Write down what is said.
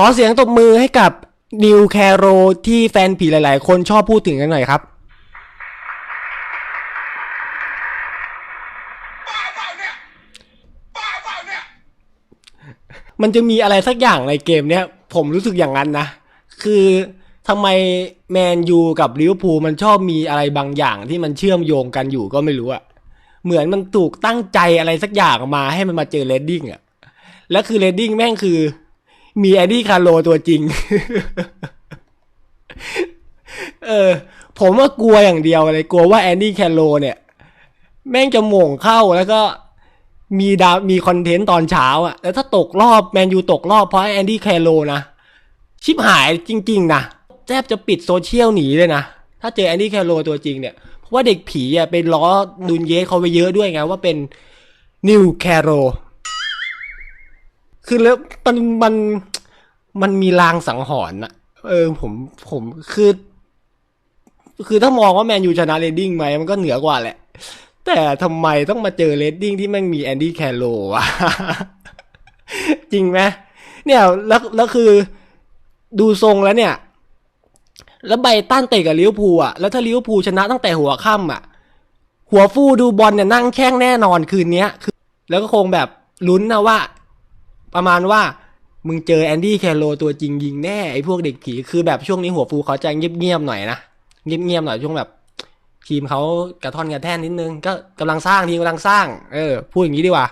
ขอเสียงตบมือให้กับนิวแคโรที่แฟนผีหลาย ๆ คนชอบพูดถึงกันหน่อยครับ มันจะมีอะไรสักอย่างในเกมเนี้ย ผมรู้สึกอย่างนั้นนะ คือทำไมแมนยูกับลิเวอร์พูลมันชอบมีอะไรบางอย่างที่มันเชื่อมโยงกันอยู่ก็ไม่รู้อะเหมือนมันถูกตั้งใจอะไรสักอย่างมาให้มันมาเจอเรดดิ้งอะแล้วคือเรดดิ้งแม่งคือ มีแอดดี้คาร์โลตัวจริง เออ ผมว่ากลัวอย่างเดียวเลย กลัวว่าแอนดี้แคโรเนี่ย แม่งจะโหม่งเข้าแล้วก็มีดามีคอนเทนต์ตอนเช้าอะแล้วถ้าตกรอบแมนยูตกรอบเพราะแอนดี้แคโรนะชิบหายจริง ๆนะแทบจะปิดโซเชียลหนีเลยนะ ถ้าเจอแอนดี้แคโรตัวจริงเนี่ยเพราะว่าเด็กผีอะไปล้อดุนเยสเขาไปเยอะด้วยไงว่าเป็นนิวแคโร คือแล้วมันมันมันมีลางสังหรณ์อะเออผมผมคือ คือถ้ามองว่าแมนยูชนะเรดดิ้งไหมมันก็เหนือกว่าแหละ แต่ทำไมต้องมาเจอเรดดิ้งที่แม่งมีแอนดี้แคโรวะจริงไหมเนี่ยแล้วแล้วคือดูทรงแล้วเนี่ย แล้วไบตันเตะกับลิเวอร์พูลอะแล้วถ้าลิเวอร์พูลชนะตั้งแต่หัวค่ำอะ หัวฟูดูบอลเนี่ยนั่งแข้งแน่นอนคืนเนี้ยคือ แล้วก็คงแบบลุ้นนะว่า ประมาณว่ามึงเจอแอนดี้แคโรตัวจริงยิงแน่ไอ้พวกเด็กผีคือแบบช่วงนี้หัวฟูเขาจะเงียบๆหน่อยนะเงียบๆหน่อยช่วงแบบทีมเขากระท่อนกระแท่นนิดนึง ก็กำลังสร้างทีมกำลังสร้าง เออพูดอย่างนี้ดีกว่า